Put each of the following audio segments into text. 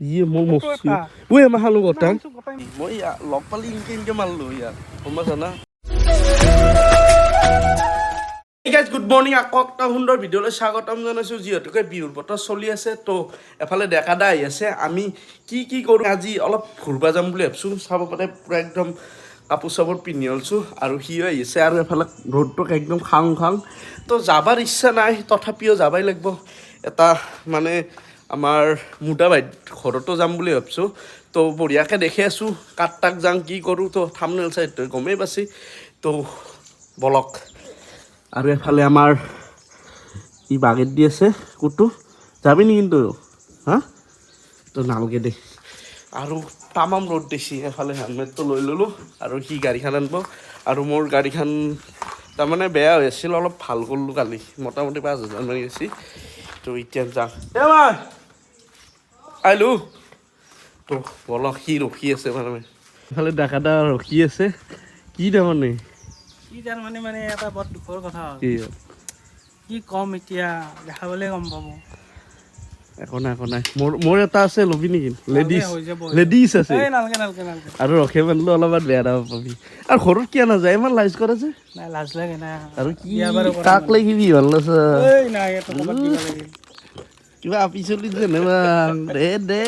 ইয়ে মোৰ মস্তি ঐ আমাৰ খালো গটাম আনিছো গোটাই নি। মই লগ পালি ইনকে ইনকে মাৰলো ইয়াত গম পাইছা না গাইজ গুড মৰ্ণিং আকৌ এটা সুন্দৰ ভিডিঅ'লৈ স্বাগতম জনাইছোঁ যিহেতুকে বিহুৰ বতৰ চলি আছে তো এফালে ডেকা দা আহি আছে আমি কি কি কৰোঁ আজি অলপ ঘূৰিব যাম বুলি ভাবিছোঁ চাব পাৰে পূৰা একদম কাপোৰ চাপোৰ পিন্ধি অলছোঁ আৰু সিও আহিছে আৰু এফালে ৰ'দটোক একদম খাং খাং। তো যাবাৰ ইচ্ছা নাই, তথাপিও যাবাই লাগিব। এটা মানে আমাৰ মুদা বাইদ ঘৰতো যাম বুলি ভাবিছোঁ। তো বঢ়িয়াকৈ দেখি আছোঁ, কাক তাক যাওঁ কি কৰোঁ, তো থামনেল চাই গমেই পাইছি। তো বলক। আৰু এফালে আমাৰ ই বাগেট দি আছে, কুটু। যাবি নি কিন্তু? হা? তো নালগে দে। আৰু তামাম ৰ'দ দিছে এফালে হেলমেটটো লৈ ল'লোঁ আৰু সি গাড়ীখন আনিব আৰু মোৰ গাড়ীখন তাৰমানে বেয়া হৈ আছিল অলপ ভালো কৰিলোঁ কালি মোটামুটি পাঁচ হাজাৰ মান গৈছে তো এতিয়া যাওঁ এ মাই আহিলোঁ তো বলক সি ৰখি আছে মানে। এফালে ডেকা দা ৰখি আছে কি তাৰমানে? কি তাৰ মানে মানে এটা বৰ দুখৰ কথা কি কি ক'ম এতিয়া দেখাবলে গম পাব। একো নাই একো নাই। মোৰ মোৰ এটা আছে ল'বি নেকি? লেডিজ লেডিজ আছে। আৰু ৰখে মানিলেও অলপমান বেয়া নাপাব পাবি। আৰু ঘৰত কিয় নাযায়? ইমান লাজ কৰে যে। আৰু কি কাক। লাগিবি ভালো লাগিল কিবা আপি চলি যেনেবা দে দে।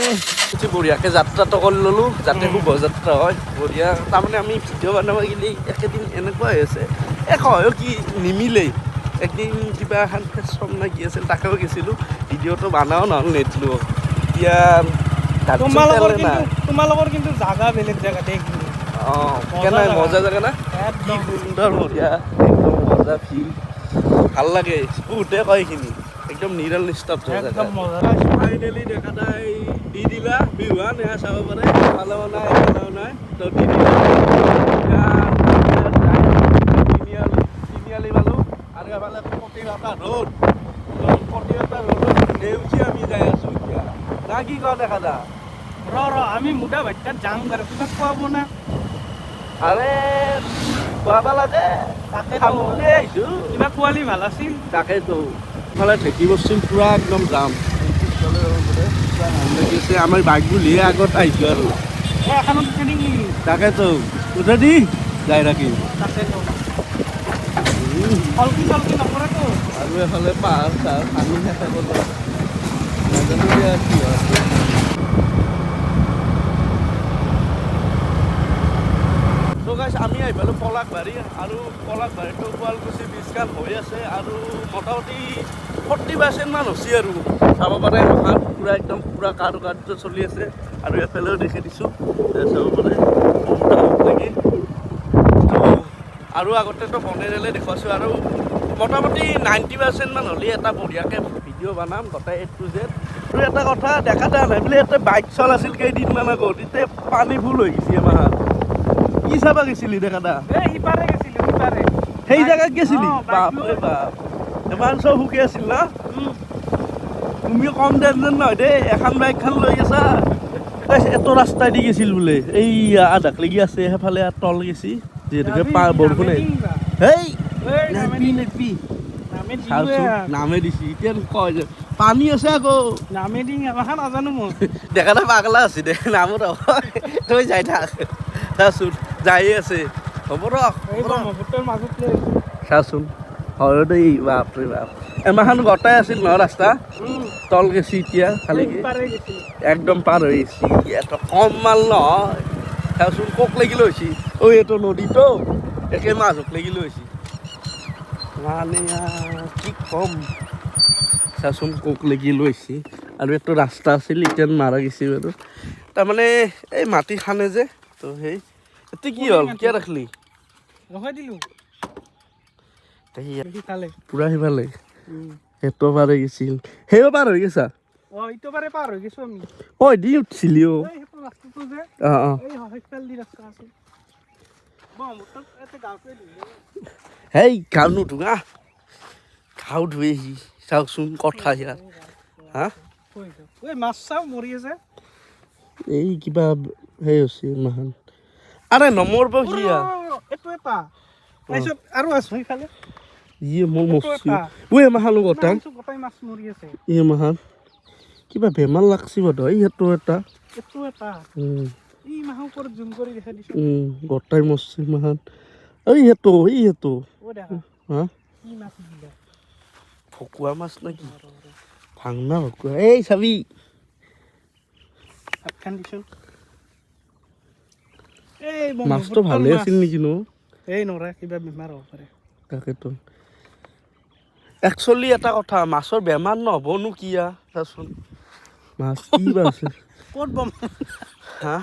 বঢ়িয়াকে যাত্ৰাটো কৰি ল'লোঁ যাতে শুভযাত্ৰা হয়। বঢ়িয়া তাৰমানে আমি ভিডিঅ' বনাব গ'লে একেদিন এনেকুৱা হৈ আছে। এ হয় কি নিমিলেই। একদিন কিবা এখন ফেশ্বন নে কি আছিল তাকেও গৈছিলোঁ। ভিডিঅ'টো বনাও নহ'ল নেটলো এতিয়া তোমালোকৰ কিন্তু তোমালোকৰ কিন্তু জাগা বেলেগ জাগা দেই অঁ মজা কেনে মজা জেগা না? কি একদম। সুন্দৰ বঢ়িয়া একদম মজা ফিল ভালো লাগে। বহুতে কয় এইখিনি। একদম নিৰল নিস্তব্ধ একদম মজা। ফাইনেলি দেখা নাই। দি দিলা বিহুৱান এয়া চাব পাৰে। ভালেও নাই ভালেও নাই। তো দি দিলা এতিয়া তিনিআলি তিনিআলি পালোঁ এফালে প্ৰতিঘাটা ৰ'দ তো ৰ'দত নেওচি আমি যাই আছোঁ এতিয়া। না কি কওঁ দেখা দা? ৰ ৰ আমি মুদা ভাইটাত যাম বাৰু কিবা খুৱাব না? আৰে খুৱাব লাগে তাকে খাব বুলি আহিছোঁ। কিবা খোৱালি ভালো আছিল? তাকেতো। ইফালে ঢেঁকী বস্তুন পূৰা একদম যাম আমাৰ বাইক বুলিহে আগত আহিছোঁ আৰু। তাকেতো। উঠে দি যাই থাকিম। তাকেতো। ফলকি চলকি নকৰেতো আৰু এফালে পাহাৰ চাহাৰ পানী থাকে বোলে নাজানো কি হয়। আমি আহি পালোঁ পলাকবাৰী আৰু পলাকবাৰীটো শুৱালকুছি ব্ৰিজখন হৈ আছে আৰু মোটামুটি ফৰ্টি পাৰ্চেণ্টমান হৈছে আৰু। চাব পাৰে মহান পূৰা একদম পূৰা কাৰু চলি আছে। আৰু এফালেও দেখি দিছোঁ। চাব পাৰে তো আৰু আগতেতো বনেৰেলে দেখুৱাইছোঁ আৰু মোটামুটি নাইণ্টি পাৰ্চেণ্টমান হ'লে এটা বঢ়িয়াকৈ ভিডিঅ' বনাম গোটেই এ টু জেড আৰু এটা কথা দেখা দিয়া নাই বোলে ইয়াতে বাইক চলাইছিল কেইদিনমান আগত এতিয়া পানী ফুল হৈ গৈছে আমাৰ কি চাবা গৈছিলি দেখা দা সেই জেগাত গৈছিলি? বাপৰে বাপ। ইমান চব সুখী আছিল না। তুমিও কম টেনশ্যন নহয় দেই এখন বাইকখন লৈ গৈছা এইটো ৰাস্তাই দি গৈছিল বোলে এই আধাক লাগি আছে সেইফালে তল গেছি। হেই নেপি। নেপি নামে দিছি এতিয়া কয় যে পানী আছে আকৌ নামে নাজানো মই দেখা পাগলা আছে দে নামো ৰ তই যাই থাক চাচোন যায়ে আছে হ'ব ৰ এই মাজত চাচোন হয় দেই বাপৰে বাপ এমাখন গটাই আছিল নহয় ৰাস্তা তল গেছি এতিয়া খালি একদম পাৰ হৈ আহিছি কম মাল নহয় চাচোন কোক লাগিলে হৈছি ঐ এইটো নদীতো একে মাজত লাগিলে হৈছি মানে আৰ কি কম? চাচোন কোক লাগি লৈছি আৰু এইটো ৰাস্তা আছিল এতিয়া মাৰা গৈছে বাৰু। তাৰমানে এই মাটি খানে যে তো সেই এতিয়া কি হ'ল? কিয় ৰাখলি? ৰখাই দিলোঁ। সেয়া পূৰা সিফালে। সেইটো পাৰ হৈ গৈছিল। সেইও পাৰ হৈ গৈছা? অ দি উঠিছিলি অ' অঁ হেই গাও নুধুঙা গাও ধুই আহি চাওকচোন কথা ইয়াত হা? মাছ চাও মৰি আছে। এই কিবা সেই হৈছে মাহান। আৰে এইটো এটা। তাৰপিছত আৰু আছো সেইফালে ইয়ে মোৰ এটা। ঐ এমাহানো গোটাই মাছ গোটাই মৰি আছে। ই এমাহান কিবা বেমাৰ লাগছি বোধ হয় সেইটো এটা। এইটো এটা। গোটাই মৰছি এমাহান ঐ সেইটো ই সেইটো অ দেখা। হা? কি মাছ নেকি? ভকুৱা। এই চাবি। মাছটো ভালে আছিল নেকি নো? এই নৰা কিবা বেমাৰ হ'ব পাৰে। তাকেতো। একচুৱেলি এটা কথা মাছৰ বেমাৰ নহ'বনো কি আ চাচোন। মাছ কি বা আছে ক'ত বম হা?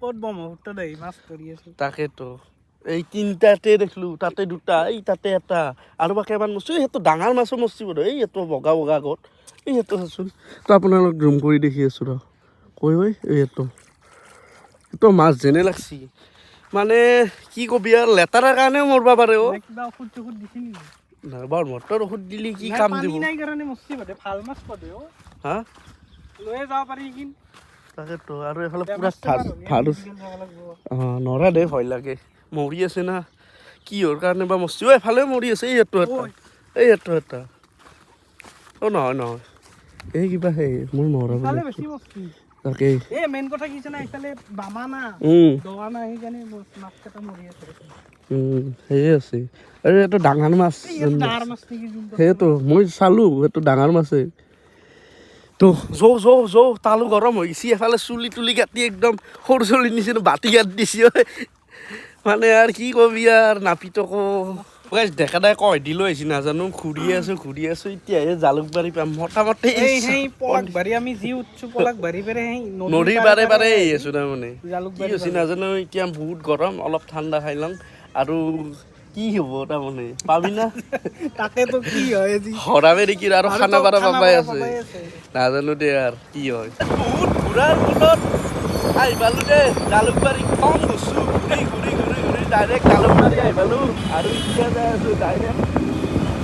ক'ত ব্ৰহ্মপুত্ৰ দেই মাছ ধৰি আছো তাকেতো। এই তিনিটাতে দেখিলো তাতে দুটা এই তাতে এটা। আৰু বা কেইমান মৰছো এই সেইটো ডাঙৰ মাছো মৰছি বোধ এই সেইটো বগা বগা আগত এই সেইটো চাচোন। তো আপোনালোক জুম কৰি দেখি আছোঁ ৰ। কৈ ঐ এই সেইটো এইটো মাছ যেনে লাগছি। মানে কি কবি আৰু লেতেৰাৰ কাৰণেও মৰবা পাৰে অ' নাই বাৰু মটৰ ঔষধ দিলি কি কাম দিব? নাই কাৰণে মস্তি বাদে ভালো মাছ পাদে অ। হা? লৈয়ে যাব পাৰি তাকেতো আৰু এইফালে পুৰা লাগিব। অঁ নৰা দে ভয় লাগে মৰি আছে না কিহৰ কাৰণে বা মস্তি ঐ এফালেও মৰি আছে এই এইটো এটা এই এইটো এটা অ নহয় নহয়। এই কিবা সেই মোৰ বুলি তাকেই এই মেইন কথা কি জানা ইফালে বামা না দৱা না সেইকাৰণে মাছ কেইটা মৰি আছে। সেয়ে আছে। আৰু এইটো ডাঙৰ মাছ সেইটো মই চালোঁ সেইটো ডাঙৰ মাছে। তো যৌ যৌ যৌ তালু গৰম হৈ গৈছে এফালে চুলি তুলি কাটি একদম সৰু চলি নিচিনা বাতি কাটি দিছে মানে আৰু কি কবি আৰু নাপিতকো দেখা দাই কয় দিলো আহিছে নাজানো ঘূৰি আছো ঘূৰি আছো এতিয়াহে জালুকবাৰী পাম মোটামুটি। আমি যি উঠছো পলাক বাৰী পেৰে সেই নদী বাৰে বাৰে আহি আছো তাৰমানে। কি হৈছে নাজানো এতিয়া বহুত গৰম অলপ ঠাণ্ডা খাই লওঁ আৰু কি হ'ব তাৰমানে পাবি না? তাকেতো কি হয় আজি হৰাবে আর খানা বারা খানা পাৰা আছে? না জানো দে আর কি হয়। বহুত ঘূৰাৰ ফলত আহি বালু দে জালুকবাৰী কম গৈছো ঘূৰি ঘূৰি ঘূৰি ডাইরেক্ট ডাইৰেক্ট আই আহি আর এতিয়া যাই আছো ডাইৰেক্ট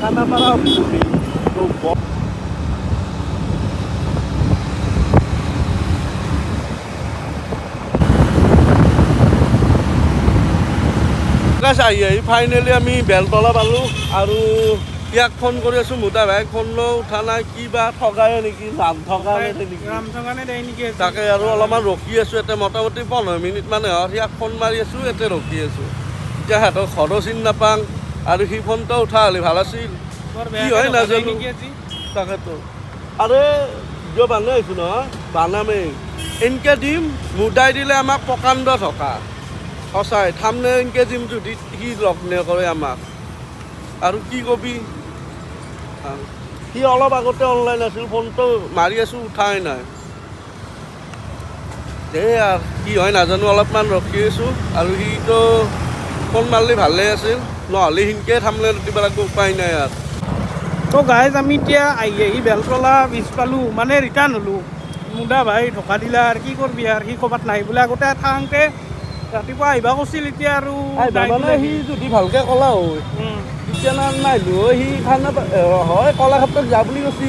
খানাপাৰা ঘূৰি তো গাইছ আহি আহি ফাইনেলি আমি বেলতলা পালোঁ আৰু ইয়াক ফোন কৰি আছোঁ মোটা ভাইক ফোন লৈ উঠা নাই কিবা ঠগাই নেকি? নাম ঠগাই নেকি? তাকে আৰু অলপমান ৰখি আছোঁ এতিয়া মোটামুটি পোন্ধৰ মিনিট মানে হ'ল ইয়াক ফোন মাৰি আছোঁ এতিয়া ৰখি আছোঁ। এতিয়া সিহঁতক ঘৰো চিনি নাপাওঁ আৰু সি ফোনটো উঠা হ'লে ভালো আছিল। কি হয় নাজানো। তাকেতো। আৰে ভিডিঅ' বানাই আহিছোঁ নহয় বানামেই। এনেকৈ দিম মুদাই দিলে আমাক প্ৰকাণ্ড থকা সঁচাই থামনে এনেকৈ দিম যদি সি লগ নকৰে আমাক। আৰু কি কবি? সি অলপ আগতে অনলাইন আছিল ফোনটো মাৰি আছোঁ, উঠাই নাই। এই আৰু, কি হয় নাজানো, অলপমান ৰখি আছোঁ। আৰু সিটো ফোন মাৰিলে ভালে আছিল, নহ'লে সিনকে থামলে দিব লাগিব, উপায় নাই আৰু। তো গাইজ আমি এতিয়া আহি আহি বেলতলা বিচ পালোঁ মানে ৰিটাৰ্ণ হ'লোঁ। মুদা ভাই ঢকা দিলা, আৰু কি কৰবি আৰু, সি ক'ৰবাত নাই বোলে আগতে থাকোঁতে ৰাতিপুৱা আহিবা কৈছিল এতিয়া আৰু নাই মানে সি যদি ভালকে ক'লা হয় এতিয়া নাহিলো হয়, সি খানা হয় কলাক্ষেত্ৰত যা বুলি কৈছি।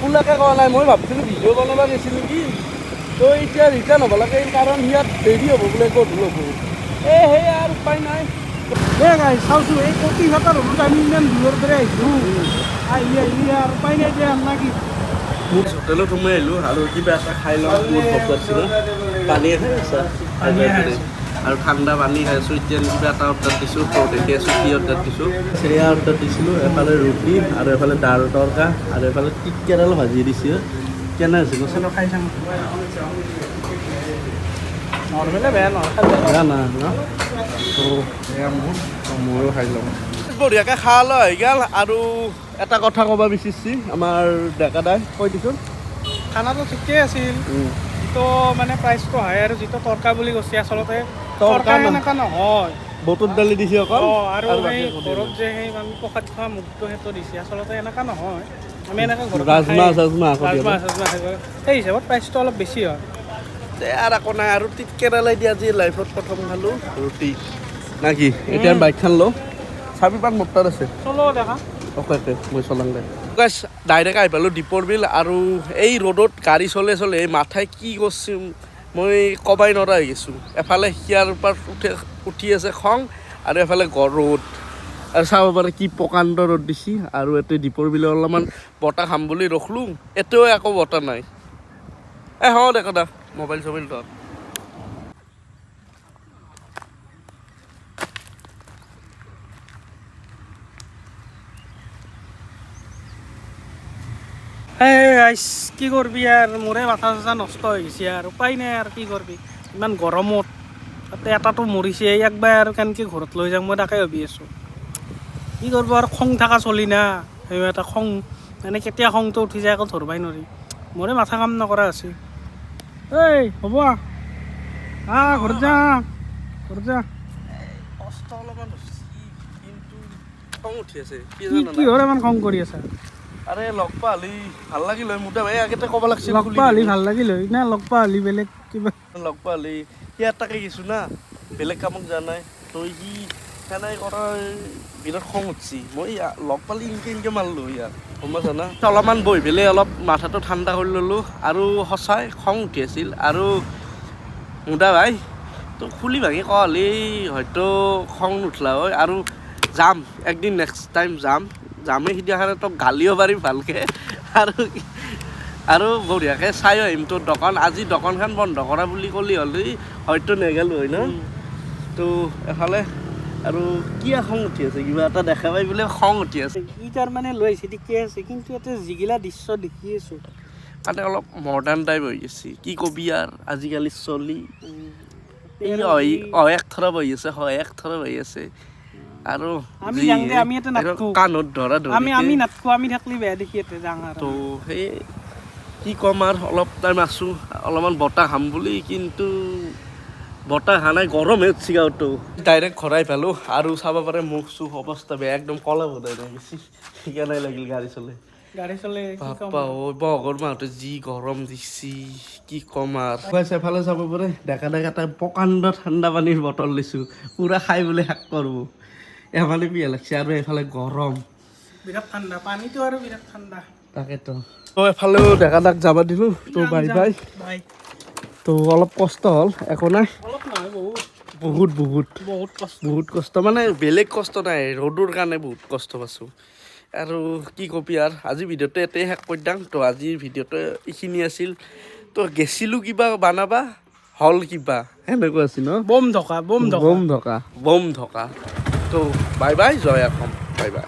খোলাকে কোৱা নাই মই ভাবছিলোঁ ভিডিঅ' বনাব গৈছিল নেকি। তো এতিয়া ৰিটাৰ্ণ হ'ব লাগে কাৰণ সিয়াত দেৰি হ'ব বোলে গধূল হ'ব। এই সেই আৰু উপায় নাই। এই গাই চাওঁচোন এই কটিঘাটৰ হ'লত আমি ইমান দূৰৰ পৰা আহিছোঁ। আহি আহি আৰু উপায় নাই এতিয়া না কি? মোক হোটেলত সোমাই আহিলোঁ আৰু কিবা এটা খাই লওঁ বহুত ভোক লাগিছিল পানীয়ে খাই আছা পানীয়ে খাই আছোঁ। আৰু ঠাণ্ডা পানী এতিয়া কিবা এটা অৰ্ডাৰ দিছোঁ তো দেখি আছোঁ কি অৰ্ডাৰ দিছোঁ। চেয়া অৰ্ডাৰ দিছিলোঁ এফালে ৰুটি আৰু এফালে দাল তৰকা আৰু এফালে তিত কেৰেলা ভাজি দিছোঁ। কেনে চলো খাই ল'ম বঢ়িয়াকৈ খাই লৈ আহি গ'ল। আৰু এটা কথা ক'ব বিচাৰিছি আমাৰ ডেকা দাই কৈ দিছোঁ খানাটো ঠিকেই আছিল। যিটো মানে প্ৰাইচটো হাই আৰু যিটো তৰকা বুলি কৈছে আচলতে তৰকা এনেকুৱা নহয়। বটত দালি দিছে অকল? আৰু সেই ঘৰত যে সেই আমি প্ৰসাদ খোৱা মুগটো সেইটো দিছে। আচলতে এনেকুৱা নহয়। আমি এনেকৈ ঘৰত ৰাজমাহ। চাজমাহ ৰাজমাহ চাজমাহ সেই হিচাপত প্ৰাইচটো অলপ বেছি হয়। আৰু একো নাই। আৰু তিত কেৰেলাই দি আজি লাইফত প্ৰথম খালোঁ ৰুটি। না কি? এতিয়া বাইকখন লওঁ। চাবি পাক মোৰ তাত আছে। চলো দেখা। অ'কে অ'কে মই চলাম দে। গাইছ ডাইৰেক্ট আহি পালোঁ দীপৰ বিল আৰু এই ৰ'দত গাড়ী চলে চলে, এই মাথাই কি কৰিছে, মই ক'বাই নোৱাৰা হৈ গৈছোঁ। এফালে সিয়াৰ পৰা উঠি উঠি আছে খং, আৰু এফালে ৰ'দ আৰু চাব পাৰে কি প্ৰকাণ্ড ৰ'দ দিছি, আৰু ইয়াতে দীপৰ বিলে অলপমান বতাহ খাম বুলি ৰখলোঁ, এতিয়াও একো বতাহ নাই। এ, হওঁ দে দা মোবাইল চবাইল ধৰ। আইচ কি কৰবি আৰু? মোৰে মাথা চাথা নষ্ট হৈ গৈছে আৰু। উপায় নাই আৰু কি কৰবি? ইমান গৰমত। তাতে এটাতো মৰিছে একবাৰ আৰু কেনেকৈ ঘৰত লৈ যাম মই তাকে ভাবি আছোঁ। কি কৰিব আৰু? খং থকা চলি না। সেই এটা খং মানে কেতিয়া খংটো উঠি যায় আকৌ ধৰবাই নোৱাৰি। মোৰে মাথা কাম নকৰা হৈছে। এই হ'ব। আহ ঘৰত যা। ঘৰত যা। কষ্ট অলপমান আছে। কি কি কিহৰ ইমান খং কৰি আছা? আৰে লগ পা হলি ভালো লাগিল মোটা ভাই আগতে ক'ব লাগিছিল লগ পোৱা ভালো লাগিল না লগ পোৱা বেলেগ কিবা। লগ হলি ইয়াত তাকে গৈছোঁ না বেলেগ কামক যোৱা নাই তই সি সেনাই কৰা বিৰাট খং উঠছি। মই লগ পালি ইনকে ইনকে মাৰিলোঁ ইয়াৰ গম পাইছা না? অলপমান বহি পেলাই অলপ মাথাটো ঠাণ্ডা কৰি ল'লোঁ আৰু সঁচাই খং উঠি আছিল আৰু মুদা ভাই তো খুলি ভাঙি কোৱা হ'লে হয়তো খং নুঠলা হয় আৰু যাম একদিন নেক্সট টাইম যাম। যামেই সিদিনাখনে তোক গালিও পাৰিম ভালকৈ। আৰু আৰু বঢ়িয়াকৈ চাইও আহিম তোৰ দোকান। আজি দোকানখন বন্ধ কৰা বুলি ক'লি হ'লে। হয়তো নেগেলোঁ হয় ন তো এফালে আৰু কি খং উঠি আছে? কিবা এটা দেখা পাই বোলে খং উঠি আছে। ই তাৰমানে লৈ আহিছে ঠিকে আছে কিন্তু ইয়াতে যিগিলা দৃশ্য দেখি আছোঁ। তাতে অলপ মডাৰ্ণ টাইপ হৈ গৈছে কি কবি আর আজিকালি চলি এক থৰা বহি আছে হয় এক থৰা বহি আছে। আৰু আমি যি যাং দে, আমি ইয়াতে এইটো নাথাকো। কাণত ধৰা আমি আমি নাটকো আমি থাকলি বেয়া দেখি ইয়াতে যাং আৰু। তো সেই কি ক'ম আৰু অলপ টাইম আছোঁ অলপমান বতাহ খাম বুলি কিন্তু বতাহ খা নাই গৰমহে উঠছি গাঁৱতো ডাইৰেক্ট ঘৰাই পালোঁ আৰু চাব পাৰে মুখ চুখ অৱস্থা বেয়া একদম কলা বনাই নাই বেছি সেইকাৰণে লাগিল গাড়ী চলাই। গাড়ী চলে ক'ম ঐ বগৰ মাহতে যি গৰম দিছি কি ক'ম আৰু। এফালে চাব পাৰে ডেকা ডেকা এটা প্ৰকাণ্ড ঠাণ্ডা পানীৰ বটল লৈছোঁ পূৰা খাই বোলে শেষ কৰিব এফালে পিয়া লাগছে আৰু এফালে গৰম। বিৰাট ঠাণ্ডা পানীটো আৰু বিৰাট ঠাণ্ডা। তাকেতো। তো এফালেও ডেকা ডাক যাব দিলোঁ। তো বাই বাই। বাই। তো অলপ কষ্ট হ'ল একো নাই। অলপ নহয় বহুত। বহুত বহুত। বহুত কষ্ট। বহুত কষ্ট মানে বেলেগ কষ্ট নাই ৰ'দৰ কাৰণে বহুত কষ্ট পাইছোঁ। আৰু কি কবি আৰু আজি ভিডিঅ'টো এটাই শেষ কৰি দাম তো আজিৰ ভিডিঅ'টো এইখিনি আছিল। তো গেছিলোঁ কিবা বানাবা হ'ল কিবা সেনেকুৱা আছিল ন? বম ধকা বম ধকা। বম ধকা। বম ধকা। তো বাই বাই জয় এখন বাই বাই